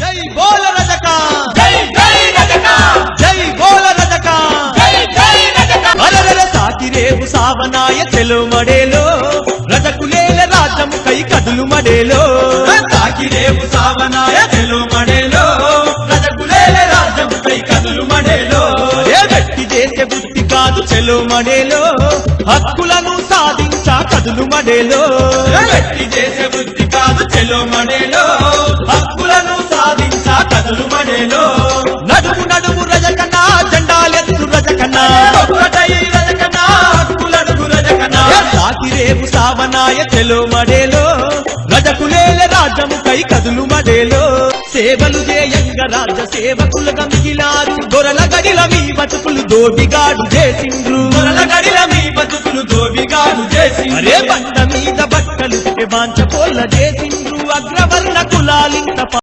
జై బోల రజక జై జై రజక జై బోల రజక జై జై రజక అరరర సాకిరేవు సావనాయ చెలు మడేలో రజకులేల రాజ్యము కై కదులు మడేలో సాకిరేవు సావనాయ చెలు మడేలో రజకులేల రాజ్యము కై కదులు మడేలో ఏ వ్యక్తి చేసే బుద్ధి కాదు చెలు మడేలో హక్కులను సాధించా కదులు మడేలో వ్యక్తి చేసే బుద్ధి కాదు చెలు మడేలో రేపు సావనాయ చెలో మడేలో రజకులేల రాజ్యము కై కదులు మడేలో. సేవలు చేయంగ రాజ్య సేవకులుగా మిగిలారు. దొరల గడిల మీ బతుకులు దోబిగాడు చేసిండ్రు దొరల గడిల మీ బతుకులు దోబిగాడు చేసిండ్రు అరే బండ మీద బట్టలు బాంచ పోల చేసిండ్రు అగ్రవర్ణ కులాలింత